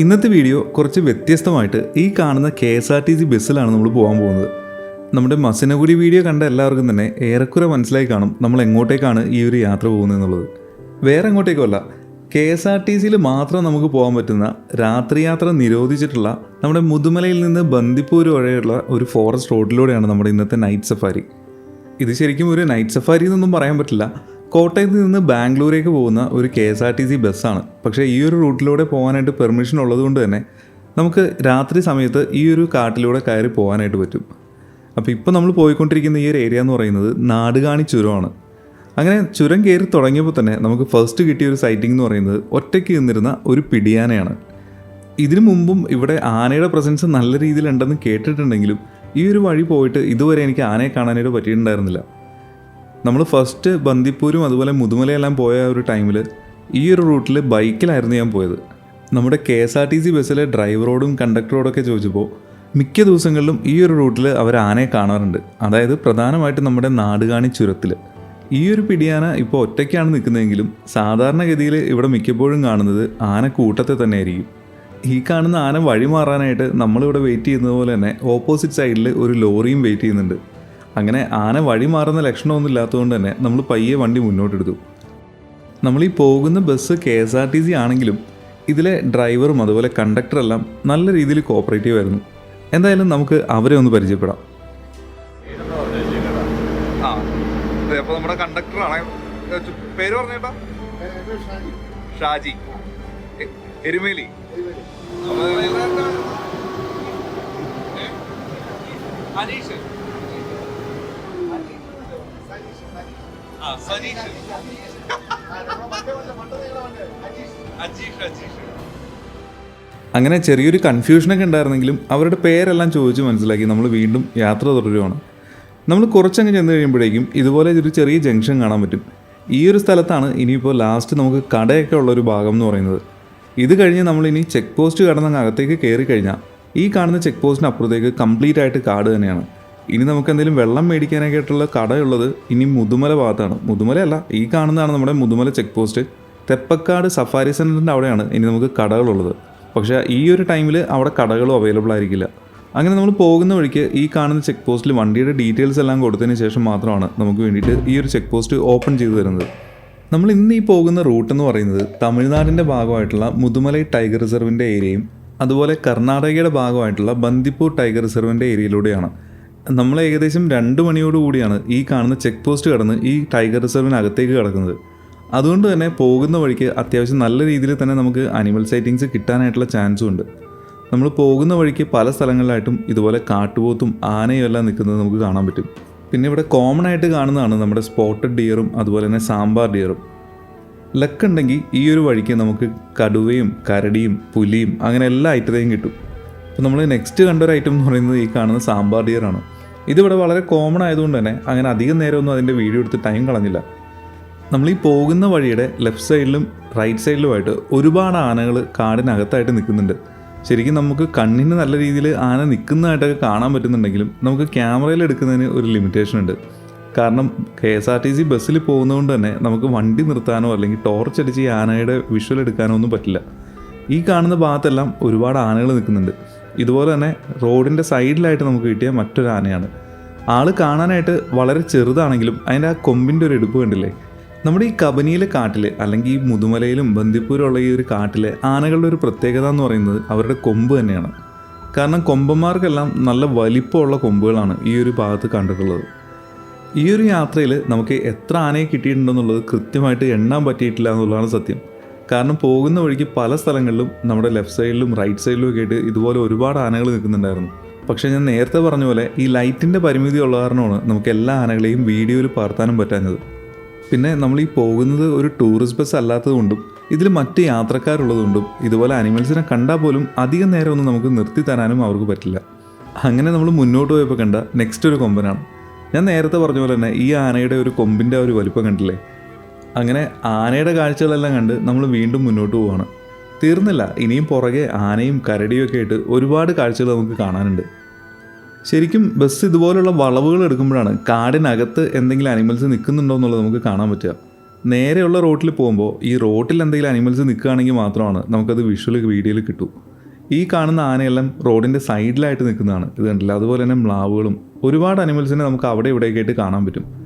ഇന്നത്തെ വീഡിയോ കുറച്ച് വ്യത്യസ്തമായിട്ട് ഈ കാണുന്ന K S R T C ബസ്സിലാണ് നമ്മൾ പോകാൻ പോകുന്നത്. നമ്മുടെ മസിനഗുരി വീഡിയോ കണ്ട എല്ലാവർക്കും തന്നെ ഏറെക്കുറെ മനസ്സിലായി കാണും നമ്മൾ എങ്ങോട്ടേക്കാണ് ഈ ഒരു യാത്ര പോകുന്നത് എന്നുള്ളത്. വേറെ എങ്ങോട്ടേക്കുമല്ല കെ എസ് ആർ ടി സിയിൽ മാത്രം നമുക്ക് പോകാൻ പറ്റുന്ന രാത്രിയാത്ര നിരോധിച്ചിട്ടുള്ള നമ്മുടെ മുതുമലയിൽ നിന്ന് ബന്ദിപ്പൂർ വഴിയുള്ള ഒരു ഫോറസ്റ്റ് റോഡിലൂടെയാണ് നമ്മുടെ ഇന്നത്തെ നൈറ്റ് സഫാരി. ഇത് ശരിക്കും ഒരു നൈറ്റ് സഫാരി എന്നൊന്നും പറയാൻ പറ്റില്ല. കോട്ടയത്ത് നിന്ന് ബാംഗ്ലൂരേക്ക് പോകുന്ന ഒരു K S R T C ബസ്സാണ്. പക്ഷേ ഈ ഒരു റൂട്ടിലൂടെ പോകാനായിട്ട് പെർമിഷൻ ഉള്ളതുകൊണ്ട് തന്നെ നമുക്ക് രാത്രി സമയത്ത് ഈ ഒരു കാട്ടിലൂടെ കയറി പോകാനായിട്ട് പറ്റും. അപ്പോൾ ഇപ്പോൾ നമ്മൾ പോയിക്കൊണ്ടിരിക്കുന്ന ഈ ഒരു ഏരിയ എന്ന് പറയുന്നത് നാടുകാണി ചുരമാണ്. അങ്ങനെ ചുരം കയറി തുടങ്ങിയപ്പോൾ തന്നെ നമുക്ക് ഫസ്റ്റ് കിട്ടിയ ഒരു സൈറ്റിംഗ് എന്ന് പറയുന്നത് ഒറ്റയ്ക്ക് നിന്നിരുന്ന ഒരു പിടിയാനയാണ്. ഇതിനു മുമ്പും ഇവിടെ ആനയുടെ പ്രസൻസ് നല്ല രീതിയിലുണ്ടെന്ന് കേട്ടിട്ടുണ്ടെങ്കിലും ഈ ഒരു വഴി പോയിട്ട് ഇതുവരെ എനിക്ക് ആനയെ കാണാനായിട്ട് പറ്റിയിട്ടുണ്ടായിരുന്നില്ല. നമ്മൾ ഫസ്റ്റ് ബന്ദിപ്പൂരും അതുപോലെ മുതുമലയെല്ലാം പോയ ഒരു ടൈമിൽ ഈ ഒരു റൂട്ടിൽ ബൈക്കിലായിരുന്നു ഞാൻ പോയത്. നമ്മുടെ K S R T C ബസ്സിലെ ഡ്രൈവറോടും കണ്ടക്ടറോടും ഒക്കെ ചോദിച്ചപ്പോൾ മിക്ക ദിവസങ്ങളിലും ഈ ഒരു റൂട്ടിൽ അവർ ആനയെ കാണാറുണ്ട്. അതായത് പ്രധാനമായിട്ടും നമ്മുടെ നാടുകാണി ചുരത്തിൽ ഈ ഒരു പിടിയാന ഇപ്പോൾ ഒറ്റയ്ക്കാണ് നിൽക്കുന്നതെങ്കിലും സാധാരണഗതിയിൽ ഇവിടെ മിക്കപ്പോഴും കാണുന്നത് ആന കൂട്ടത്തെ തന്നെ ആയിരിക്കും ഈ കാണുന്ന ആന വഴി മാറാനായിട്ട് നമ്മളിവിടെ വെയിറ്റ് ചെയ്യുന്നത് പോലെ തന്നെ ഓപ്പോസിറ്റ് സൈഡിൽ ഒരു ലോറിയും വെയിറ്റ് ചെയ്യുന്നുണ്ട്. അങ്ങനെ ആന വഴി മാറുന്ന ലക്ഷണമൊന്നും ഇല്ലാത്തതുകൊണ്ട് തന്നെ നമ്മൾ പയ്യെ വണ്ടി മുന്നോട്ടെടുത്തു. നമ്മൾ ഈ പോകുന്ന bus K S R T C ആണെങ്കിലും ഇതിലെ ഡ്രൈവറും അതുപോലെ കണ്ടക്ടറെല്ലാം നല്ല രീതിയിൽ കോപ്പറേറ്റീവ് ആയിരുന്നു. എന്തായാലും നമുക്ക് അവരെ ഒന്ന് പരിചയപ്പെടാം. ആ അപ്പോൾ നമ്മുടെ കണ്ടക്ടറാണ് പേര് പറഞ്ഞേട്ടാ ഷാജി. എരുമേലി. അനീഷ്. അങ്ങനെ ചെറിയൊരു കൺഫ്യൂഷനൊക്കെ ഉണ്ടായിരുന്നെങ്കിലും അവരുടെ പേരെല്ലാം ചോദിച്ച് മനസ്സിലാക്കി നമ്മൾ വീണ്ടും യാത്ര തുടരുകയാണ് നമ്മൾ കുറച്ചങ്ങ് ചെന്ന് കഴിയുമ്പോഴേക്കും ഇതുപോലെ ഒരു ചെറിയ ജംഗ്ഷൻ കാണാൻ പറ്റും. ഈ ഒരു സ്ഥലത്താണ് ഇനിയിപ്പോൾ ലാസ്റ്റ് നമുക്ക് കടയൊക്കെ ഉള്ള ഒരു ഭാഗം എന്ന് പറയുന്നത്. ഇത് കഴിഞ്ഞ് നമ്മൾ ഇനി ചെക്ക് പോസ്റ്റ് കടന്നങ്ങ് അകത്തേക്ക് കയറി കഴിഞ്ഞാൽ ഈ കാണുന്ന ചെക്ക് പോസ്റ്റിന് അപ്പുറത്തേക്ക് കംപ്ലീറ്റ് ആയിട്ട് കാട് തന്നെയാണ്. ഇനി നമുക്ക് എന്തെങ്കിലും വെള്ളം മേടിക്കാനായിട്ടുള്ള കടയുള്ളത് ഇനി മുതുമല ഭാഗത്താണ്. മുതുമലയല്ല ഈ കാണുന്നതാണ് നമ്മുടെ Mudumalai check post Theppakadu safari സെന്ററിന്റെ അവിടെയാണ് ഇനി നമുക്ക് കടകളുള്ളത്. പക്ഷേ ഈ ഒരു ടൈമിൽ അവിടെ കടകളും അവൈലബിൾ ആയിരിക്കില്ല. അങ്ങനെ നമ്മൾ പോകുന്ന വഴിക്ക് ഈ കാണുന്ന ചെക്ക് പോസ്റ്റിൽ വണ്ടിയുടെ ഡീറ്റെയിൽസ് എല്ലാം കൊടുത്തതിന് ശേഷം മാത്രമാണ് നമുക്ക് വേണ്ടിയിട്ട് ഈ ഒരു ചെക്ക് പോസ്റ്റ് ഓപ്പൺ ചെയ്തു തരുന്നത്. നമ്മൾ ഇന്ന് ഈ പോകുന്ന റൂട്ട് എന്ന് പറയുന്നത് തമിഴ്നാടിന്റെ ഭാഗമായിട്ടുള്ള മുതുമല ടൈഗർ റിസർവിന്റെ ഏരിയയും അതുപോലെ കർണാടകയുടെ ഭാഗമായിട്ടുള്ള ബന്ദിപ്പൂർ ടൈഗർ റിസർവിന്റെ ഏരിയയിലൂടെയാണ് നമ്മൾ ഏകദേശം രണ്ട് മണിയോട് കൂടിയാണ് ഈ കാണുന്ന ചെക്ക് പോസ്റ്റ് കടന്ന് ഈ ടൈഗർ റിസർവിനകത്തേക്ക് കിടക്കുന്നത്. അതുകൊണ്ട് തന്നെ പോകുന്ന വഴിക്ക് അത്യാവശ്യം നല്ല രീതിയിൽ തന്നെ നമുക്ക് അനിമൽ സൈറ്റിങ്സ് കിട്ടാനായിട്ടുള്ള ചാൻസും ഉണ്ട്. നമ്മൾ പോകുന്ന വഴിക്ക് പല സ്ഥലങ്ങളിലായിട്ടും ഇതുപോലെ കാട്ടുപോത്തും ആനയും എല്ലാം നിൽക്കുന്നത് നമുക്ക് കാണാൻ പറ്റും. പിന്നെ ഇവിടെ കോമൺ ആയിട്ട് കാണുന്നതാണ് നമ്മുടെ സ്പോട്ടഡ് ഡിയറും അതുപോലെ തന്നെ സാമ്പാർ ഡിയറും ലക്ക് ഉണ്ടെങ്കിൽ ഈ ഒരു വഴിക്ക് നമുക്ക് കടുവയും കരടിയും പുലിയും അങ്ങനെ എല്ലാ ഐറ്റത്തെയും കിട്ടും. അപ്പോൾ നമ്മൾ നെക്സ്റ്റ് കണ്ട ഒരു ഐറ്റം എന്ന് പറയുന്നത് ഈ കാണുന്ന സാമ്പാർ ഡിയറാണ് ഇതിവിടെ വളരെ കോമൺ ആയതുകൊണ്ട് തന്നെ അങ്ങനെ അധികം നേരമൊന്നും അതിന്റെ വീഡിയോ എടുത്ത് ടൈം കളഞ്ഞില്ല. നമ്മൾ ഈ പോകുന്ന വഴിയുടെ ലെഫ്റ്റ് സൈഡിലും റൈറ്റ് സൈഡിലുമായിട്ട് ഒരുപാട് ആനകൾ കാടിനകത്തായിട്ട് നിൽക്കുന്നുണ്ട്. ശരിക്കും നമുക്ക് കണ്ണിന് നല്ല രീതിയിൽ ആന നിൽക്കുന്നതായിട്ടൊക്കെ കാണാൻ പറ്റുന്നുണ്ടെങ്കിലും നമുക്ക് ക്യാമറയിൽ എടുക്കുന്നതിന് ഒരു ലിമിറ്റേഷൻ ഉണ്ട്. കാരണം K S R T C ബസ്സിൽ പോകുന്നതുകൊണ്ട് തന്നെ നമുക്ക് വണ്ടി നിർത്താനോ അല്ലെങ്കിൽ ടോർച്ച് അടിച്ച് ഈ ആനയുടെ വിഷ്വൽ എടുക്കാനോ ഒന്നും പറ്റില്ല. ഈ കാണുന്ന ഭാഗത്തെല്ലാം ഒരുപാട് ആനകൾ നിൽക്കുന്നുണ്ട്. ഇതുപോലെ തന്നെ റോഡിന്റെ സൈഡിലായിട്ട് നമുക്ക് കിട്ടിയ മറ്റൊരു ആനയാണ്. ആൾ കാണാനായിട്ട് വളരെ ചെറുതാണെങ്കിലും അതിന്റെ ആ കൊമ്പിന്റെ ഒരു എടുപ്പ് കണ്ടില്ലേ? നമ്മുടെ ഈ കബനിയിലെ കാട്ടിൽ അല്ലെങ്കിൽ ഈ മുതുമലയിലും ബന്ദിപ്പൂരുള്ള ഈ ഒരു കാട്ടിലെ ആനകളുടെ ഒരു പ്രത്യേകത എന്ന് പറയുന്നത് അവരുടെ കൊമ്പ് തന്നെയാണ്. കാരണം കൊമ്പന്മാർക്കെല്ലാം നല്ല വലിപ്പമുള്ള കൊമ്പുകളാണ് ഈ ഒരു ഭാഗത്ത് കണ്ടിട്ടുള്ളത്. ഈ ഒരു യാത്രയിൽ നമുക്ക് എത്ര ആനയെ കിട്ടിയിട്ടുണ്ടെന്നുള്ളത് കൃത്യമായിട്ട് എണ്ണാൻ പറ്റിയിട്ടില്ല എന്നുള്ളതാണ് സത്യം. കാരണം പോകുന്ന വഴിക്ക് പല സ്ഥലങ്ങളിലും നമ്മുടെ ലെഫ്റ്റ് സൈഡിലും റൈറ്റ് സൈഡിലും ഒക്കെ ആയിട്ട് ഇതുപോലെ ഒരുപാട് ആനകൾ നിൽക്കുന്നുണ്ടായിരുന്നു. പക്ഷേ ഞാൻ നേരത്തെ പറഞ്ഞ പോലെ ഈ ലൈറ്റിന്റെ പരിമിതി ഉള്ള കാരണമാണ് നമുക്ക് എല്ലാ ആനകളെയും വീഡിയോയിൽ പകർത്താനും പറ്റാഞ്ഞത്. പിന്നെ നമ്മൾ ഈ പോകുന്നത് ഒരു ടൂറിസ്റ്റ് ബസ് അല്ലാത്തതുകൊണ്ടും ഇതിൽ മറ്റ് യാത്രക്കാരുള്ളതുകൊണ്ടും ഇതുപോലെ അനിമൽസിനെ കണ്ടാൽ പോലും അധികം നേരം ഒന്നും നമുക്ക് നിർത്തി തരാനും അവർക്ക് പറ്റില്ല. അങ്ങനെ നമ്മൾ മുന്നോട്ട് പോയപ്പോൾ കണ്ട നെക്സ്റ്റ് ഒരു കൊമ്പനാണ്. ഞാൻ നേരത്തെ പറഞ്ഞ പോലെ തന്നെ ഈ ആനയുടെ ഒരു കൊമ്പിന്റെ ഒരു വലിപ്പം കണ്ടില്ലേ? അങ്ങനെ ആനയുടെ കാഴ്ചകളെല്ലാം കണ്ട് നമ്മൾ വീണ്ടും മുന്നോട്ട് പോവാണ്. തീർന്നില്ല ഇനിയും പുറകെ ആനയും കരടിയും ഒക്കെ ആയിട്ട് ഒരുപാട് കാഴ്ചകൾ നമുക്ക് കാണാനുണ്ട്. ശരിക്കും ബസ് ഇതുപോലുള്ള വളവുകൾ എടുക്കുമ്പോഴാണ് കാടിനകത്ത് എന്തെങ്കിലും അനിമൽസ് നിൽക്കുന്നുണ്ടോ എന്നുള്ളത് നമുക്ക് കാണാൻ പറ്റുക. നേരെയുള്ള റോട്ടിൽ പോകുമ്പോൾ ഈ റോട്ടിൽ എന്തെങ്കിലും അനിമൽസ് നിൽക്കുകയാണെങ്കിൽ മാത്രമാണ് നമുക്കത് വിഷ്വൽ വീഡിയോയിൽ കിട്ടൂ. ഈ കാണുന്ന ആനയെല്ലാം റോഡിന്റെ സൈഡിലായിട്ട് നിൽക്കുന്നതാണ്. ഇത് കണ്ടില്ല? അതുപോലെ തന്നെ മ്ലാവുകളും ഒരുപാട് അനിമൽസിനെ നമുക്ക് അവിടെ ഇവിടെയൊക്കെ ആയിട്ട് കാണാൻ പറ്റും.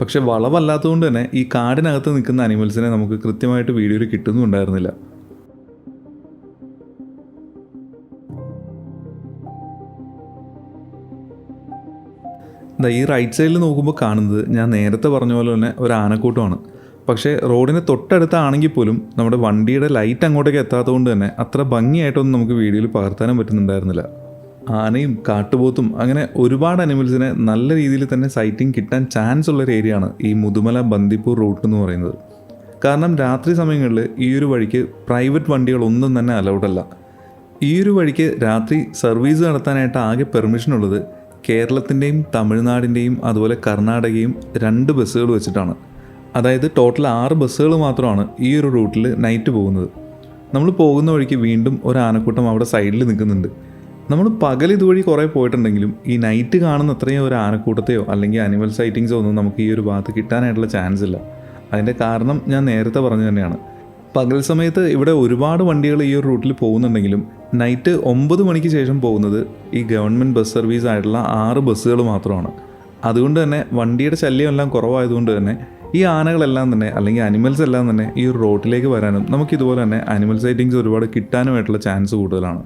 പക്ഷെ വളവല്ലാത്തതുകൊണ്ട് തന്നെ ഈ കാടിനകത്ത് നിൽക്കുന്ന അനിമൽസിനെ നമുക്ക് കൃത്യമായിട്ട് വീഡിയോയിൽ കിട്ടുന്നുണ്ടായിരുന്നില്ല ഈ റൈറ്റ് സൈഡിൽ നോക്കുമ്പോൾ കാണുന്നത് ഞാൻ നേരത്തെ പറഞ്ഞ പോലെ തന്നെ ഒരു ആനക്കൂട്ടമാണ്. പക്ഷേ റോഡിന് തൊട്ടടുത്താണെങ്കിൽ പോലും നമ്മുടെ വണ്ടിയുടെ ലൈറ്റ് അങ്ങോട്ടേക്ക് എത്താത്തതുകൊണ്ട് തന്നെ അത്ര ഭംഗിയായിട്ടൊന്നും നമുക്ക് വീഡിയോയിൽ പകർത്താനും പറ്റുന്നുണ്ടായിരുന്നില്ല. ആനയും കാട്ടുപോത്തും അങ്ങനെ ഒരുപാട് അനിമൽസിനെ നല്ല രീതിയിൽ തന്നെ സൈറ്റിംഗ് കിട്ടാൻ ചാൻസ് ഉള്ള ഒരു ആണ് ഈ മുതുമല ബന്ദിപ്പൂർ റൂട്ട് എന്ന് പറയുന്നത്. കാരണം രാത്രി സമയങ്ങളിൽ ഈ ഒരു വഴിക്ക് പ്രൈവറ്റ് വണ്ടികളൊന്നും തന്നെ അലൗഡ് അല്ല. ഈ ഒരു വഴിക്ക് രാത്രി സർവീസ് നടത്താനായിട്ട് ആകെ പെർമിഷൻ ഉള്ളത് കേരളത്തിന്റെയും തമിഴ്നാടിന്റെയും അതുപോലെ കർണാടകയും രണ്ട് ബസ്സുകൾ വെച്ചിട്ടാണ്. അതായത് ടോട്ടൽ ആറ് ബസ്സുകൾ മാത്രമാണ് ഈ ഒരു റൂട്ടിൽ നൈറ്റ് പോകുന്നത്. നമ്മൾ പോകുന്ന വഴിക്ക് വീണ്ടും ഒരു ആനക്കൂട്ടം അവിടെ സൈഡിൽ നിൽക്കുന്നുണ്ട്. നമ്മൾ പകൽ ഇതുവഴി കുറേ പോയിട്ടുണ്ടെങ്കിലും ഈ നൈറ്റ് കാണുന്ന അത്രയും ഒരു ആനക്കൂട്ടത്തെയോ അല്ലെങ്കിൽ അനിമൽ സൈറ്റിങ്സോ ഒന്നും നമുക്ക് ഈ ഒരു ഭാഗത്ത് കിട്ടാനായിട്ടുള്ള ചാൻസ് ഇല്ല. അതിന്റെ കാരണം ഞാൻ നേരത്തെ പറഞ്ഞു തന്നെയാണ്. പകൽ സമയത്ത് ഇവിടെ ഒരുപാട് വണ്ടികൾ ഈ ഒരു റൂട്ടിൽ പോകുന്നുണ്ടെങ്കിലും നൈറ്റ് ഒമ്പത് മണിക്ക് ശേഷം പോകുന്നത് ഈ ഗവൺമെന്റ് ബസ് സർവീസ് ആയിട്ടുള്ള ആറ് ബസ്സുകൾ മാത്രമാണ്. അതുകൊണ്ട് തന്നെ വണ്ടിയുടെ ശല്യമെല്ലാം കുറവായതുകൊണ്ട് തന്നെ ഈ ആനകളെല്ലാം തന്നെ അല്ലെങ്കിൽ അനിമൽസ് എല്ലാം തന്നെ ഈ ഒരു റോട്ടിലേക്ക് വരാനും നമുക്ക് ഇതുപോലെ തന്നെ അനിമൽ സൈറ്റിങ്സ് ഒരുപാട് കിട്ടാനുമായിട്ടുള്ള ചാൻസ് കൂടുതലാണ്.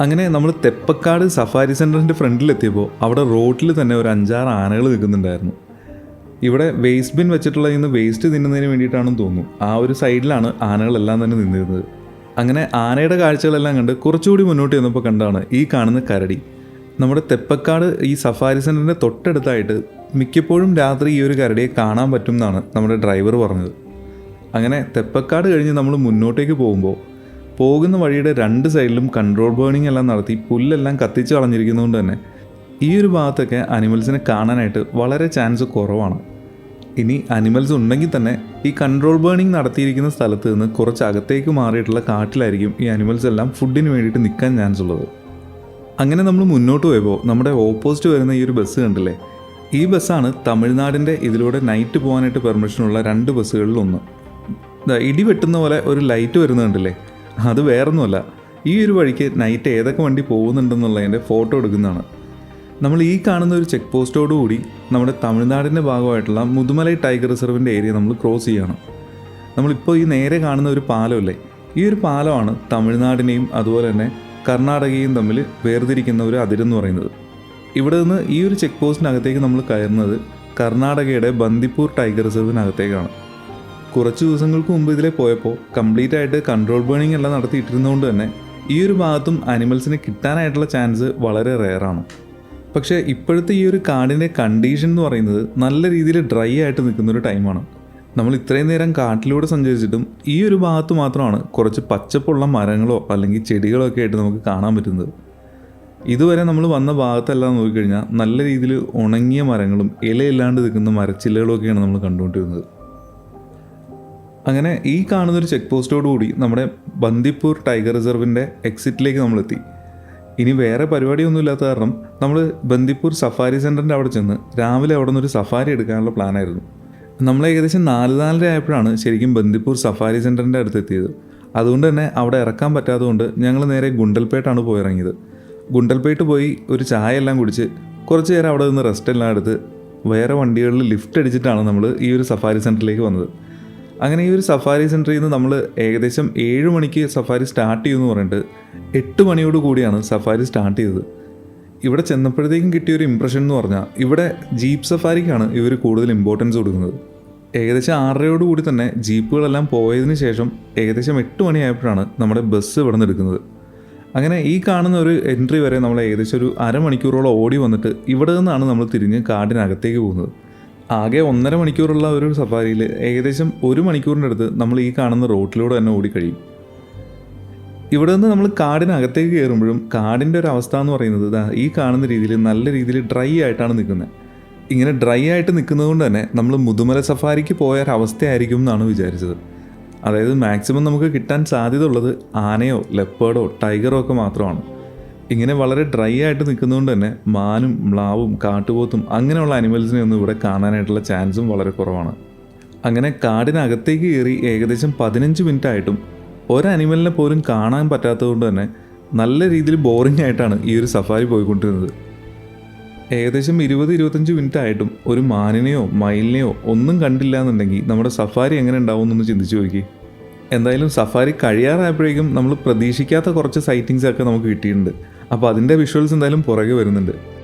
അങ്ങനെ നമ്മൾ തെപ്പക്കാട് സഫാരി സെന്ററിന്റെ ഫ്രണ്ടിലെത്തിയപ്പോൾ അവിടെ റോട്ടിൽ തന്നെ ഒരു അഞ്ചാറ് ആനകൾ നിൽക്കുന്നുണ്ടായിരുന്നു. ഇവിടെ വേസ്റ്റ് ബിൻ വെച്ചിട്ടുള്ള ഇന്ന് വേസ്റ്റ് തിന്നുന്നതിന് വേണ്ടിയിട്ടാണെന്ന് തോന്നുന്നു. ആ ഒരു സൈഡിലാണ് ആനകളെല്ലാം തന്നെ നിന്നിരുന്നത്. അങ്ങനെ ആനയുടെ കാഴ്ചകളെല്ലാം കണ്ട് കുറച്ചുകൂടി മുന്നോട്ട് ചെന്നപ്പോൾ കണ്ടാണ് ഈ കാണുന്ന കരടി. നമ്മുടെ തെപ്പക്കാട് ഈ സഫാരി സെന്ററിന്റെ തൊട്ടടുത്തായിട്ട് മിക്കപ്പോഴും രാത്രി ഈ ഒരു കരടിയെ കാണാൻ പറ്റും എന്നാണ് നമ്മുടെ ഡ്രൈവർ പറഞ്ഞത്. അങ്ങനെ തെപ്പക്കാട് കഴിഞ്ഞ് നമ്മൾ മുന്നോട്ടേക്ക് പോകുമ്പോൾ പോകുന്ന വഴിയുടെ രണ്ട് സൈഡിലും കൺട്രോൾ ബേണിംഗ് എല്ലാം നടത്തി പുല്ലെല്ലാം കത്തിച്ച് കളഞ്ഞിരിക്കുന്നതുകൊണ്ട് തന്നെ ഈ ഒരു ഭാഗത്തൊക്കെ അനിമൽസിനെ കാണാനായിട്ട് വളരെ ചാൻസ് കുറവാണ്. ഇനി അനിമൽസ് ഉണ്ടെങ്കിൽ തന്നെ ഈ കൺട്രോൾ ബേണിംഗ് നടത്തിയിരിക്കുന്ന സ്ഥലത്ത് നിന്ന് കുറച്ച് അകത്തേക്ക് മാറിയിട്ടുള്ള കാട്ടിലായിരിക്കും ഈ അനിമൽസ് എല്ലാം ഫുഡിന് വേണ്ടിയിട്ട് നിൽക്കാൻ ചാൻസ് ഉള്ളത്. അങ്ങനെ നമ്മൾ മുന്നോട്ട് പോയപ്പോൾ നമ്മുടെ ഓപ്പോസിറ്റ് വരുന്ന ഈ ഒരു ബസ് കണ്ടില്ലേ? ഈ ബസ്സാണ് തമിഴ്നാടിന്റെ ഇതിലൂടെ നൈറ്റ് പോകാനായിട്ട് പെർമിഷനുള്ള രണ്ട് ബസ്സുകളിൽ ഒന്ന്. ഇടി വെട്ടുന്ന പോലെ ഒരു ലൈറ്റ് വരുന്നത് കണ്ടില്ലേ? അത് വേറൊന്നുമല്ല. ഈ ഒരു വഴിക്ക് നൈറ്റ് ഏതൊക്കെ വണ്ടി പോകുന്നുണ്ടെന്നുള്ളതിന്റെ ഫോട്ടോ എടുക്കുന്നതാണ്. നമ്മൾ ഈ കാണുന്ന ഒരു ചെക്ക് പോസ്റ്റോടുകൂടി നമ്മുടെ തമിഴ്നാടിന്റെ ഭാഗമായിട്ടുള്ള മുതുമലൈ ടൈഗർ റിസർവിന്റെ ഏരിയ നമ്മൾ ക്രോസ് ചെയ്യാണ്. നമ്മളിപ്പോൾ ഈ നേരെ കാണുന്ന ഒരു പാലമല്ലേ? ഈ ഒരു പാലമാണ് തമിഴ്നാടിനെയും അതുപോലെ തന്നെ കർണാടകയും തമ്മിൽ വേർതിരിക്കുന്ന ഒരു അതിരെന്ന് പറയുന്നത്. ഇവിടെ നിന്ന് ഈ ഒരു ചെക്ക് പോസ്റ്റിനകത്തേക്ക് നമ്മൾ കയറുന്നത് കർണാടകയുടെ ബന്ദിപ്പൂർ ടൈഗർ റിസർവിനകത്തേക്കാണ് കുറച്ച് ദിവസങ്ങൾക്ക് മുമ്പ് ഇതിലെ പോയപ്പോൾ കംപ്ലീറ്റ് ആയിട്ട് കൺട്രോൾ ബേണിംഗ് എല്ലാം നടത്തിയിട്ടിരുന്നതുകൊണ്ട് തന്നെ ഈ ഒരു ഭാഗത്തും അനിമൽസിന് കിട്ടാനായിട്ടുള്ള ചാൻസ് വളരെ റെയറാണ് പക്ഷേ ഇപ്പോഴത്തെ ഈ ഒരു കാടിന്റെ കണ്ടീഷൻ എന്ന് പറയുന്നത് നല്ല രീതിയിൽ ഡ്രൈ ആയിട്ട് നിൽക്കുന്ന ഒരു ടൈമാണ് നമ്മൾ ഇത്രയും നേരം കാട്ടിലൂടെ സഞ്ചരിച്ചിട്ടും ഈ ഒരു ഭാഗത്ത് മാത്രമാണ് കുറച്ച് പച്ചപ്പുള്ള മരങ്ങളോ അല്ലെങ്കിൽ ചെടികളോ ഒക്കെ ആയിട്ട് നമുക്ക് കാണാൻ പറ്റുന്നത്. ഇതുവരെ നമ്മൾ വന്ന ഭാഗത്തെല്ലാം നോക്കിക്കഴിഞ്ഞാൽ നല്ല രീതിയിൽ ഉണങ്ങിയ മരങ്ങളും ഇലയില്ലാണ്ട് നിൽക്കുന്ന മരച്ചില്ലകളും ഒക്കെയാണ് നമ്മൾ കണ്ടുകൊണ്ടിരുന്നത്. അങ്ങനെ ഈ കാണുന്നൊരു ചെക്ക് പോസ്റ്റോടുകൂടി നമ്മുടെ ബന്ദിപ്പൂർ ടൈഗർ റിസർവിന്റെ എക്സിറ്റിലേക്ക് നമ്മളെത്തി. ഇനി വേറെ പരിപാടിയൊന്നും ഇല്ലാത്ത കാരണം നമ്മൾ ബന്ദിപ്പൂർ സഫാരി സെന്ററിന്റെ അവിടെ ചെന്ന് രാവിലെ അവിടെ നിന്നൊരു സഫാരി എടുക്കാനുള്ള പ്ലാനായിരുന്നു നമ്മൾ ഏകദേശം നാല് നാലര ആയപ്പോഴാണ് ശരിക്കും ബന്ദിപ്പൂർ സഫാരി സെന്ററിന്റെ അടുത്ത് എത്തിയത്. അതുകൊണ്ട് തന്നെ അവിടെ ഇറക്കാൻ പറ്റാത്തതുകൊണ്ട് ഞങ്ങൾ നേരെ ഗുണ്ടൽപേട്ടാണ് പോയിറങ്ങിയത്. ഗുണ്ടൽപേട്ട് പോയി ഒരു ചായ എല്ലാം കുടിച്ച് കുറച്ച് നേരം അവിടെ നിന്ന് റെസ്റ്റ് എല്ലാം എടുത്ത് വേറെ വണ്ടികളിൽ ലിഫ്റ്റ് അടിച്ചിട്ടാണ് നമ്മൾ ഈ ഒരു സഫാരി സെന്ററിലേക്ക് വന്നത്. അങ്ങനെ ഈ ഒരു സഫാരി സെന്ററിൽ നിന്ന് നമ്മൾ ഏകദേശം ഏഴ് മണിക്ക് സഫാരി സ്റ്റാർട്ട് ചെയ്യുമെന്ന് പറഞ്ഞിട്ട് എട്ട് മണിയോട് കൂടിയാണ് സഫാരി സ്റ്റാർട്ട് ചെയ്തത്. ഇവിടെ ചെന്നപ്പോഴത്തേക്കും കിട്ടിയ ഒരു ഇമ്പ്രഷൻ എന്ന് പറഞ്ഞാൽ ഇവിടെ ജീപ്പ് സഫാരിക്കാണ് ഇവർ കൂടുതൽ ഇമ്പോർട്ടൻസ് കൊടുക്കുന്നത്. ഏകദേശം ആറരയോട് കൂടി തന്നെ ജീപ്പുകളെല്ലാം പോയതിന് ശേഷം ഏകദേശം എട്ട് മണിയായപ്പോഴാണ് നമ്മുടെ ബസ് ഇവിടെ നിന്ന് എടുക്കുന്നത്. അങ്ങനെ ഈ കാണുന്ന ഒരു എൻട്രി വരെ നമ്മൾ ഏകദേശം ഒരു അരമണിക്കൂറോളം ഓടി വന്നിട്ട് ഇവിടെ നിന്നാണ് നമ്മൾ തിരിഞ്ഞ് കാടിനകത്തേക്ക് പോകുന്നത്. ആകെ ഒന്നര മണിക്കൂറുള്ള ഒരു സഫാരിയിൽ ഏകദേശം ഒരു മണിക്കൂറിന്റെ അടുത്ത് നമ്മൾ ഈ കാണുന്ന റോട്ടിലൂടെ തന്നെ ഓടിക്കഴിയും ഇവിടെ നിന്ന് നമ്മൾ കാടിനകത്തേക്ക് കയറുമ്പോഴും കാടിന്റെ ഒരു അവസ്ഥ എന്ന് പറയുന്നത് ഈ കാണുന്ന രീതിയിൽ നല്ല രീതിയിൽ ഡ്രൈ ആയിട്ടാണ് നിൽക്കുന്നത്. ഇങ്ങനെ ഡ്രൈ ആയിട്ട് നിൽക്കുന്നത് കൊണ്ട് തന്നെ നമ്മൾ മുതുമല സഫാരിക്ക് പോയ ഒരു അവസ്ഥയായിരിക്കും എന്നാണ് വിചാരിച്ചത്. അതായത് മാക്സിമം നമുക്ക് കിട്ടാൻ സാധ്യത ഉള്ളത് ആനയോ ലെപ്പേഡോ ടൈഗറോ ഒക്കെ മാത്രമാണ്. ഇങ്ങനെ വളരെ ഡ്രൈ ആയിട്ട് നിൽക്കുന്നതുകൊണ്ട് തന്നെ മാനും മ്ലാവും കാട്ടുപോത്തും അങ്ങനെയുള്ള അനിമൽസിനെ ഒന്നും ഇവിടെ കാണാനായിട്ടുള്ള ചാൻസും വളരെ കുറവാണ്. അങ്ങനെ കാടിനകത്തേക്ക് കയറി ഏകദേശം പതിനഞ്ച് മിനിറ്റ് ആയിട്ടും ഒരു പോലും കാണാൻ പറ്റാത്തതുകൊണ്ട് തന്നെ നല്ല രീതിയിൽ ബോറിംഗ് ആയിട്ടാണ് ഈ ഒരു സഫാരി പോയിക്കൊണ്ടിരുന്നത്. ഏകദേശം ഇരുപത് ഇരുപത്തഞ്ച് മിനിറ്റ് ആയിട്ടും ഒരു മാനിനെയോ മയിലിനെയോ ഒന്നും കണ്ടില്ല എന്നുണ്ടെങ്കിൽ നമ്മുടെ സഫാരി എങ്ങനെ ഉണ്ടാവും എന്നൊന്ന് ചിന്തിച്ചു നോക്കി. എന്തായാലും സഫാരി കഴിയാറായപ്പോഴേക്കും നമ്മൾ പ്രതീക്ഷിക്കാത്ത കുറച്ച് സൈറ്റിങ്സ് ഒക്കെ നമുക്ക് കിട്ടിയിട്ടുണ്ട്. അപ്പോൾ അതിന്റെ വിഷ്വൽസ് എന്തായാലും പുറകെ വരുന്നുണ്ട്.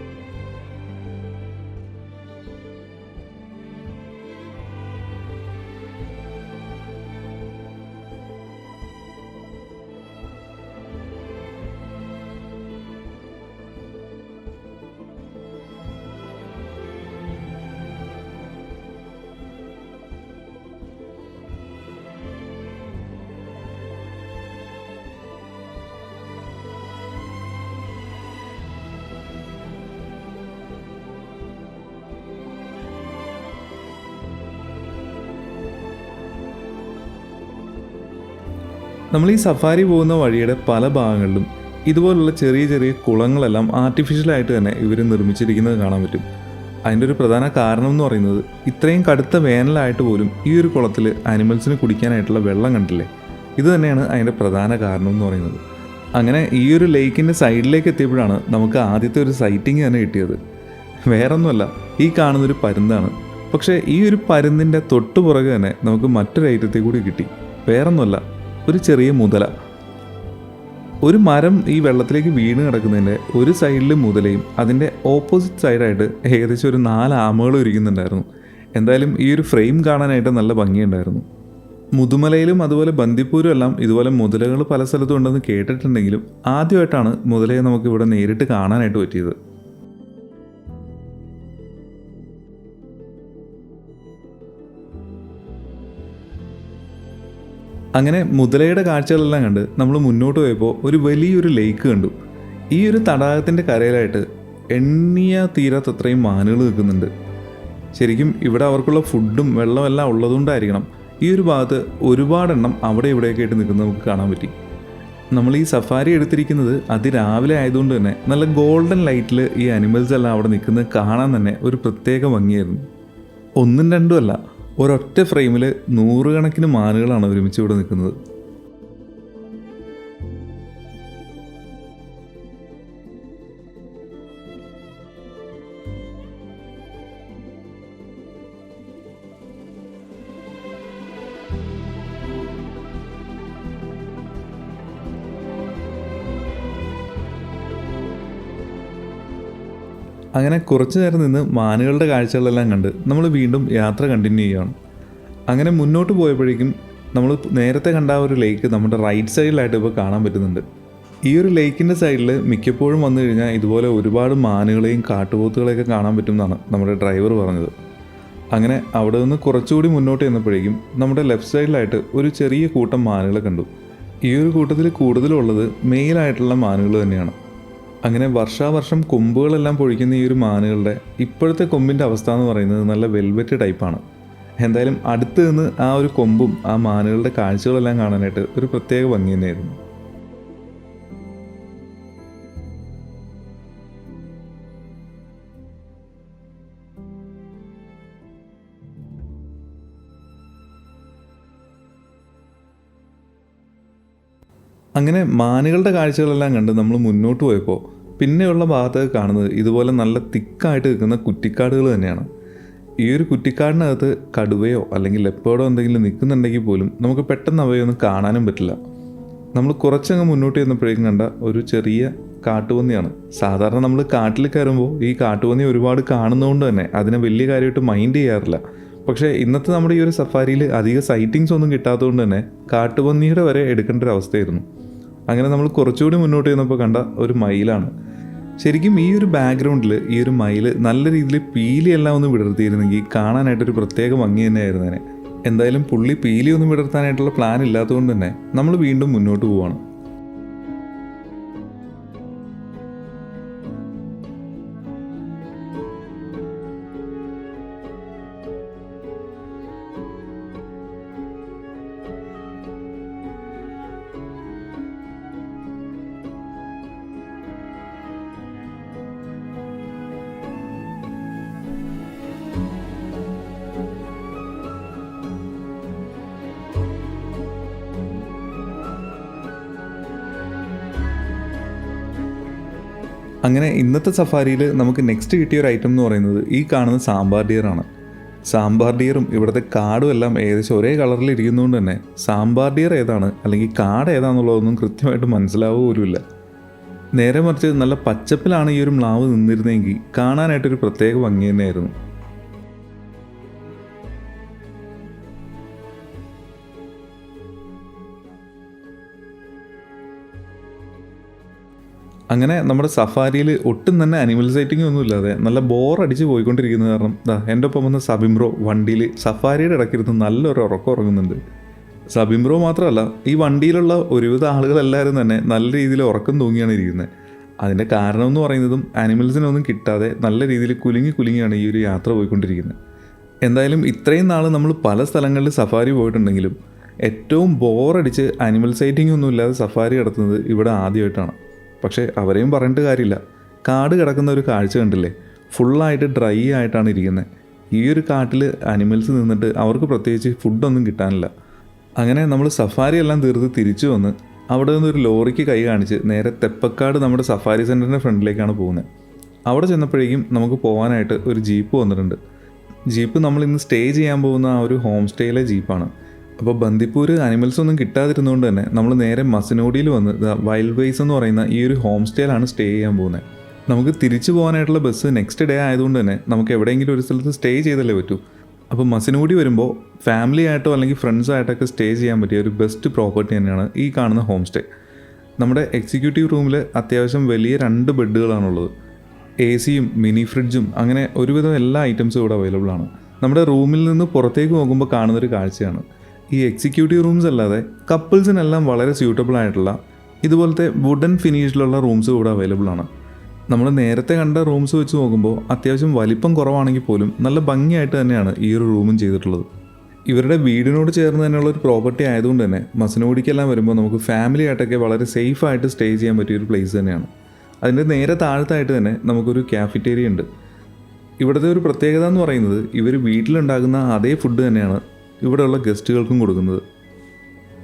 നമ്മൾ ഈ സഫാരി പോകുന്ന വഴിയുടെ പല ഭാഗങ്ങളിലും ഇതുപോലുള്ള ചെറിയ ചെറിയ കുളങ്ങളെല്ലാം ആർട്ടിഫിഷ്യലായിട്ട് തന്നെ ഇവർ നിർമ്മിച്ചിരിക്കുന്നത് കാണാൻ പറ്റും. അതിന്റെ ഒരു പ്രധാന കാരണം എന്ന് പറയുന്നത് ഇത്രയും കടുത്ത വേനലായിട്ട് പോലും ഈ ഒരു കുളത്തിൽ ആനിമൽസിന് കുടിക്കാനായിട്ടുള്ള വെള്ളം കണ്ടില്ലേ? ഇത് തന്നെയാണ് അതിന്റെ പ്രധാന കാരണം എന്ന് പറയുന്നത്. അങ്ങനെ ഈ ഒരു ലേക്കിന്റെ സൈഡിലേക്ക് എത്തിയപ്പോഴാണ് നമുക്ക് ആദ്യത്തെ ഒരു സൈറ്റിംഗ് തന്നെ കിട്ടിയത്. വേറൊന്നുമല്ല ഈ കാണുന്നൊരു പരുന്താണ്. പക്ഷേ ഈ ഒരു പരുന്തിന്റെ തൊട്ടു പുറകെ തന്നെ നമുക്ക് മറ്റൊരു ഐറ്റത്തെ കൂടി കിട്ടി. വേറൊന്നുമല്ല ഒരു ചെറിയ മുതല. ഒരു മരം ഈ വെള്ളത്തിലേക്ക് വീണ് കിടക്കുന്നതിന്റെ ഒരു സൈഡിൽ മുതലയും അതിന്റെ ഓപ്പോസിറ്റ് സൈഡായിട്ട് ഏകദേശം ഒരു നാല് ആമകൾ ഒരുക്കുന്നുണ്ടായിരുന്നു എന്തായാലും ഈ ഒരു ഫ്രെയിം കാണാനായിട്ട് നല്ല ഭംഗിയുണ്ടായിരുന്നു. മുതുമലയിലും അതുപോലെ ബന്ദിപ്പൂരും എല്ലാം ഇതുപോലെ മുതലകൾ പല സ്ഥലത്തും ഉണ്ടെന്ന് കേട്ടിട്ടുണ്ടെങ്കിലും ആദ്യമായിട്ടാണ് മുതലയെ നമുക്ക് ഇവിടെ നേരിട്ട് കാണാനായിട്ട് പറ്റിയത്. അങ്ങനെ മുതലയുടെ കാഴ്ചകളെല്ലാം കണ്ട് നമ്മൾ മുന്നോട്ട് പോയപ്പോൾ ഒരു വലിയൊരു ലേക്ക് കണ്ടു. ഈ ഒരു തടാകത്തിന്റെ കരയിലായിട്ട് എണ്ണിയ തീരാത്തത്രയും മാനുകൾ നിൽക്കുന്നുണ്ട്. ശരിക്കും ഇവിടെ അവർക്കുള്ള ഫുഡും വെള്ളമെല്ലാം ഉള്ളതുകൊണ്ടായിരിക്കണം ഈ ഒരു ഭാഗത്ത് ഒരുപാടെണ്ണം അവിടെ ഇവിടെയൊക്കെ ആയിട്ട് നിൽക്കുന്നത് നമുക്ക് കാണാൻ പറ്റി. നമ്മൾ ഈ സഫാരി എടുത്തിരിക്കുന്നത് അതിരാവിലെ ആയതുകൊണ്ട് തന്നെ നല്ല ഗോൾഡൻ ലൈറ്റിൽ ഈ അനിമൽസ് എല്ലാം അവിടെ നിൽക്കുന്നത് കാണാൻ തന്നെ ഒരു പ്രത്യേക ഭംഗിയായിരുന്നു. ഒന്നും രണ്ടും അല്ല ഒരൊറ്റ ഫ്രെയിമിൽ നൂറുകണക്കിന് മാനുകളാണ് ഒരുമിച്ച് ഇവിടെ നിൽക്കുന്നത്. അങ്ങനെ കുറച്ചു നേരം നിന്ന് മാനുകളുടെ കാഴ്ചകളെല്ലാം കണ്ട് നമ്മൾ വീണ്ടും യാത്ര കണ്ടിന്യൂ ചെയ്യുകയാണ്. അങ്ങനെ മുന്നോട്ട് പോയപ്പോഴേക്കും നമ്മൾ നേരത്തെ കണ്ട ഒരു ലേക്ക് നമ്മുടെ റൈറ്റ് സൈഡിലായിട്ട് ഇപ്പോൾ കാണാൻ പറ്റുന്നുണ്ട്. ഈ ഒരു ലേക്കിന്റെ സൈഡിൽ മിക്കപ്പോഴും വന്നു കഴിഞ്ഞാൽ ഇതുപോലെ ഒരുപാട് മാനുകളെയും കാട്ടുപോത്തുകളെയൊക്കെ കാണാൻ പറ്റും എന്നാണ് നമ്മുടെ ഡ്രൈവർ പറഞ്ഞത്. അങ്ങനെ അവിടെ നിന്ന് കുറച്ചുകൂടി മുന്നോട്ട് ചെന്നപ്പോഴേക്കും നമ്മുടെ ലെഫ്റ്റ് സൈഡിലായിട്ട് ഒരു ചെറിയ കൂട്ടം മാനുകളെ കണ്ടു. ഈ ഒരു കൂട്ടത്തിൽ കൂടുതലുള്ളത് മെയിലായിട്ടുള്ള മാനുകൾ തന്നെയാണ്. അങ്ങനെ വർഷാവർഷം കൊമ്പുകളെല്ലാം പൊഴിക്കുന്ന ഈ ഒരു മാനുകളുടെ ഇപ്പോഴത്തെ കൊമ്പിന്റെ അവസ്ഥ എന്ന് പറയുന്നത് നല്ല വെൽവെറ്റ് ടൈപ്പാണ് എന്തായാലും അടുത്ത് നിന്ന് ആ ഒരു കൊമ്പും ആ മാനുകളുടെ കാഴ്ചകളെല്ലാം കാണാനായിട്ട് ഒരു പ്രത്യേക ഭംഗി തന്നെയായിരുന്നു. അങ്ങനെ മാനുകളുടെ കാഴ്ചകളെല്ലാം കണ്ട് നമ്മൾ മുന്നോട്ട് പോയപ്പോൾ പിന്നെയുള്ള ഭാഗത്തൊക്കെ കാണുന്നത് ഇതുപോലെ നല്ല തിക്കായിട്ട് നിൽക്കുന്ന കുറ്റിക്കാടുകൾ തന്നെയാണ്. ഈ ഒരു കുറ്റിക്കാടിനകത്ത് കടുവയോ അല്ലെങ്കിൽ ലെപ്പേർഡോ എന്തെങ്കിലും നിൽക്കുന്നുണ്ടെങ്കിൽ പോലും നമുക്ക് പെട്ടെന്ന് അവയൊന്നും കാണാനും പറ്റില്ല. നമ്മൾ കുറച്ചങ്ങ് മുന്നോട്ട് ചെന്നപ്പോഴേക്കും കണ്ട ഒരു ചെറിയ കാട്ടുപന്നിയാണ്. സാധാരണ നമ്മൾ കാട്ടിൽ കയറുമ്പോൾ ഈ കാട്ടുപന്നി ഒരുപാട് കാണുന്നതുകൊണ്ട് തന്നെ അതിനെ വലിയ കാര്യമായിട്ട് മൈൻഡ് ചെയ്യാറില്ല. പക്ഷേ ഇന്നത്തെ നമ്മുടെ ഈ ഒരു സഫാരിയിൽ അധിക സൈറ്റിങ്സ് ഒന്നും കിട്ടാത്തതുകൊണ്ട് തന്നെ കാട്ടുപന്നിയുടെ വരെ എടുക്കേണ്ട ഒരു അവസ്ഥയായിരുന്നു. അങ്ങനെ നമ്മൾ കുറച്ചുകൂടി മുന്നോട്ട് ചെന്നപ്പോൾ കണ്ട ഒരു മയിലാണ്. ശരിക്കും ഈ ഒരു ബാക്ക്ഗ്രൗണ്ടിൽ ഈ ഒരു മയിൽ നല്ല രീതിയിൽ പീലിയെല്ലാം ഒന്ന് വിടർത്തിയിരുന്നെങ്കിൽ കാണാനായിട്ടൊരു പ്രത്യേക ഭംഗി തന്നെയായിരുന്നേനെ. എന്തായാലും പുള്ളി പീലി ഒന്നും വിടർത്താനായിട്ടുള്ള പ്ലാൻ ഇല്ലാത്തതുകൊണ്ട് തന്നെ നമ്മൾ വീണ്ടും മുന്നോട്ട് പോവാണ്. അങ്ങനെ ഇന്നത്തെ സഫാരിയിൽ നമുക്ക് നെക്സ്റ്റ് കിട്ടിയ ഒരു ഐറ്റം എന്ന് പറയുന്നത് ഈ കാണുന്ന സാമ്പാർ ഡിയറാണ് സാമ്പാർ ഡിയറും ഇവിടുത്തെ കാടും എല്ലാം ഏകദേശം ഒരേ കളറിൽ ഇരിക്കുന്നതുകൊണ്ട് തന്നെ സാമ്പാർ ഡിയർ ഏതാണ് അല്ലെങ്കിൽ കാട് ഏതാണെന്നുള്ളതൊന്നും കൃത്യമായിട്ട് മനസ്സിലാവുക പോലുമില്ല. നേരെ മറിച്ച് നല്ല പച്ചപ്പിലാണ് ഈ ഒരു മ്ലാവ് നിന്നിരുന്നെങ്കിൽ കാണാനായിട്ടൊരു പ്രത്യേക ഭംഗി തന്നെയായിരുന്നു. അങ്ങനെ നമ്മുടെ സഫാരിയിൽ ഒട്ടും തന്നെ അനിമൽ സൈറ്റിംഗ് ഒന്നും ഇല്ലാതെ നല്ല ബോർ അടിച്ച് പോയിക്കൊണ്ടിരിക്കുന്നത് കാരണം ദാ എന്റെ ഒപ്പം വന്ന സബിംബ്രോ വണ്ടിയിൽ സഫാരിയുടെ ഇടയ്ക്കിരുന്ന് നല്ലൊരു ഉറക്കം ഉറങ്ങുന്നുണ്ട്. സബിംബ്രോ മാത്രമല്ല ഈ വണ്ടിയിലുള്ള ഒരുവിധ ആളുകളെല്ലാവരും തന്നെ നല്ല രീതിയിൽ ഉറക്കം തൂങ്ങിയാണ് ഇരിക്കുന്നത്. അതിന്റെ കാരണം എന്ന് പറയുന്നതും ആനിമൽസിനൊന്നും കിട്ടാതെ നല്ല രീതിയിൽ കുലുങ്ങി കുലുങ്ങിയാണ് ഈ ഒരു യാത്ര പോയിക്കൊണ്ടിരിക്കുന്നത്. എന്തായാലും ഇത്രയും നാൾ നമ്മൾ പല സ്ഥലങ്ങളിൽ സഫാരി പോയിട്ടുണ്ടെങ്കിലും ഏറ്റവും ബോറടിച്ച് അനിമൽ സൈറ്റിംഗ് ഒന്നും ഇല്ലാതെ സഫാരി നടത്തുന്നത് ഇവിടെ ആദ്യമായിട്ടാണ്. പക്ഷേ അവരെയും പറഞ്ഞിട്ട് കാര്യമില്ല. കാട് കിടക്കുന്ന ഒരു കാഴ്ച കണ്ടില്ലേ? ഫുള്ളായിട്ട് ഡ്രൈ ആയിട്ടാണ് ഇരിക്കുന്നത് ഈ ഒരു കാട്ടിൽ അനിമൽസ് നിന്നിട്ട് അവർക്ക് പ്രത്യേകിച്ച് ഫുഡൊന്നും കിട്ടാനില്ല. അങ്ങനെ നമ്മൾ സഫാരി എല്ലാം തീർത്ത് തിരിച്ചു വന്ന് അവിടെ നിന്ന് ഒരു ലോറിക്ക് കൈ കാണിച്ച് നേരെ തെപ്പക്കാട് നമ്മുടെ സഫാരി സെന്ററിന്റെ ഫ്രണ്ടിലേക്കാണ് പോകുന്നത് അവിടെ ചെന്നപ്പോഴേക്കും നമുക്ക് പോകാനായിട്ട് ഒരു ജീപ്പ് വന്നിട്ടുണ്ട്. ജീപ്പ് നമ്മൾ ഇന്ന് സ്റ്റേ ചെയ്യാൻ പോകുന്ന ആ ഒരു ഹോം സ്റ്റേയിലെ ജീപ്പാണ്. അപ്പോൾ ബന്ദിപ്പൂർ അനിമൽസ് ഒന്നും കിട്ടാതിരുന്നതുകൊണ്ട് തന്നെ നമ്മൾ നേരെ മസനോഡിയിൽ വന്ന് വൈൽഡ് വേസ് എന്ന് പറയുന്ന ഈ ഒരു ഹോം സ്റ്റേയിലാണ് സ്റ്റേ ചെയ്യാൻ പോകുന്നത് നമുക്ക് തിരിച്ചു പോകാനായിട്ടുള്ള ബസ് നെക്സ്റ്റ് ഡേ ആയതുകൊണ്ട് തന്നെ നമുക്ക് എവിടെയെങ്കിലും ഒരു സ്ഥലത്ത് സ്റ്റേ ചെയ്തല്ലേ പറ്റൂ. അപ്പോൾ മസനോടി വരുമ്പോൾ ഫാമിലി ആയിട്ടോ അല്ലെങ്കിൽ ഫ്രണ്ട്സ് ആയിട്ടൊക്കെ സ്റ്റേ ചെയ്യാൻ പറ്റിയ ഒരു ബെസ്റ്റ് പ്രോപ്പർട്ടി തന്നെയാണ് ഈ കാണുന്ന ഹോം സ്റ്റേ നമ്മുടെ എക്സിക്യൂട്ടീവ് റൂമിൽ അത്യാവശ്യം വലിയ രണ്ട് ബെഡുകളാണുള്ളത്. എ സിയും മിനി ഫ്രിഡ്ജും അങ്ങനെ ഒരുവിധം എല്ലാ ഐറ്റംസും ഇവിടെ അവൈലബിൾ ആണ്. നമ്മുടെ റൂമിൽ നിന്ന് പുറത്തേക്ക് നോക്കുമ്പോൾ കാണുന്നൊരു കാഴ്ചയാണ്. ഈ എക്സിക്യൂട്ടീവ് റൂംസ് അല്ലാതെ കപ്പിൾസിനെല്ലാം വളരെ സ്യൂട്ടബിൾ ആയിട്ടുള്ള ഇതുപോലത്തെ വുഡൻ ഫിനിഷിലുള്ള റൂംസ് ഇവിടെ അവൈലബിൾ ആണ്. നമ്മൾ നേരത്തെ കണ്ട റൂംസ് വെച്ച് നോക്കുമ്പോൾ അത്യാവശ്യം വലിപ്പം കുറവാണെങ്കിൽ പോലും നല്ല ഭംഗിയായിട്ട് തന്നെയാണ് ഈ ഒരു റൂമും ചെയ്തിട്ടുള്ളത്. ഇവരുടെ വീടിനോട് ചേർന്ന് തന്നെയുള്ള ഒരു പ്രോപ്പർട്ടി ആയതുകൊണ്ട് തന്നെ മസനോടിക്കെല്ലാം വരുമ്പോൾ നമുക്ക് ഫാമിലി ആയിട്ടൊക്കെ വളരെ സേഫ് ആയിട്ട് സ്റ്റേ ചെയ്യാൻ പറ്റിയ ഒരു പ്ലേസ് തന്നെയാണ്. അതിന്റെ നേരെ താഴത്തായിട്ട് തന്നെ നമുക്കൊരു ക്യാഫിറ്റേരിയ ഉണ്ട്. ഇവിടുത്തെ ഒരു പ്രത്യേകത എന്ന് പറയുന്നത് ഇവർ വീട്ടിലുണ്ടാകുന്ന അതേ ഫുഡ് തന്നെയാണ് ഇവിടെയുള്ള ഗസ്റ്റുകൾക്കും കൊടുക്കുന്നത്.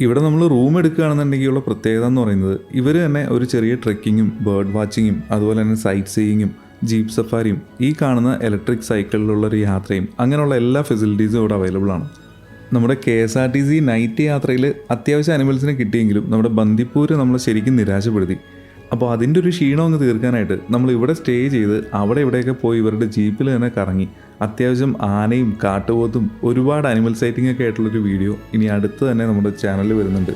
ഇവിടെ നമ്മൾ റൂം എടുക്കുകയാണെന്നുണ്ടെങ്കിലുള്ള പ്രത്യേകത എന്ന് പറയുന്നത് ഇവർ തന്നെ ഒരു ചെറിയ ട്രെക്കിങ്ങും ബേർഡ് വാച്ചിങ്ങും അതുപോലെ തന്നെ സൈറ്റ് സീയിങ്ങും ജീപ്പ് സഫാരിയും ഈ കാണുന്ന ഇലക്ട്രിക് സൈക്കിളിലുള്ള ഒരു യാത്രയും അങ്ങനെയുള്ള എല്ലാ ഫെസിലിറ്റീസും ഇവിടെ അവൈലബിൾ ആണ്. നമ്മുടെ K S R T C night യാത്രയിൽ അത്യാവശ്യം അനിമൽസിനെ കിട്ടിയെങ്കിലും നമ്മുടെ ബന്ദിപ്പൂര് നമ്മളെ ശരിക്കും നിരാശപ്പെടുത്തി. അപ്പോൾ അതിന്റെ ഒരു ക്ഷീണം അങ്ങ് തീർക്കാനായിട്ട് നമ്മൾ ഇവിടെ സ്റ്റേ ചെയ്ത് അവിടെ ഇവിടെയൊക്കെ പോയി ഇവരുടെ ജീപ്പിൽ തന്നെ കറങ്ങി അത്യാവശ്യം ആനയും കാട്ടുപോത്തും ഒരുപാട് അനിമൽ സൈറ്റിംഗ് ഒക്കെ ആയിട്ടുള്ളൊരു വീഡിയോ ഇനി അടുത്ത് തന്നെ നമ്മുടെ ചാനലിൽ വരുന്നുണ്ട്.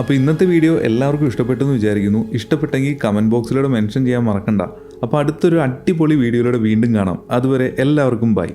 അപ്പോൾ ഇന്നത്തെ വീഡിയോ എല്ലാവർക്കും ഇഷ്ടപ്പെട്ടെന്ന് വിചാരിക്കുന്നു. ഇഷ്ടപ്പെട്ടെങ്കിൽ കമന്റ് ബോക്സിലൂടെ മെൻഷൻ ചെയ്യാൻ മറക്കണ്ട. അപ്പോൾ അടുത്തൊരു അടിപൊളി വീഡിയോയിലൂടെ വീണ്ടും കാണാം. അതുവരെ എല്ലാവർക്കും ബൈ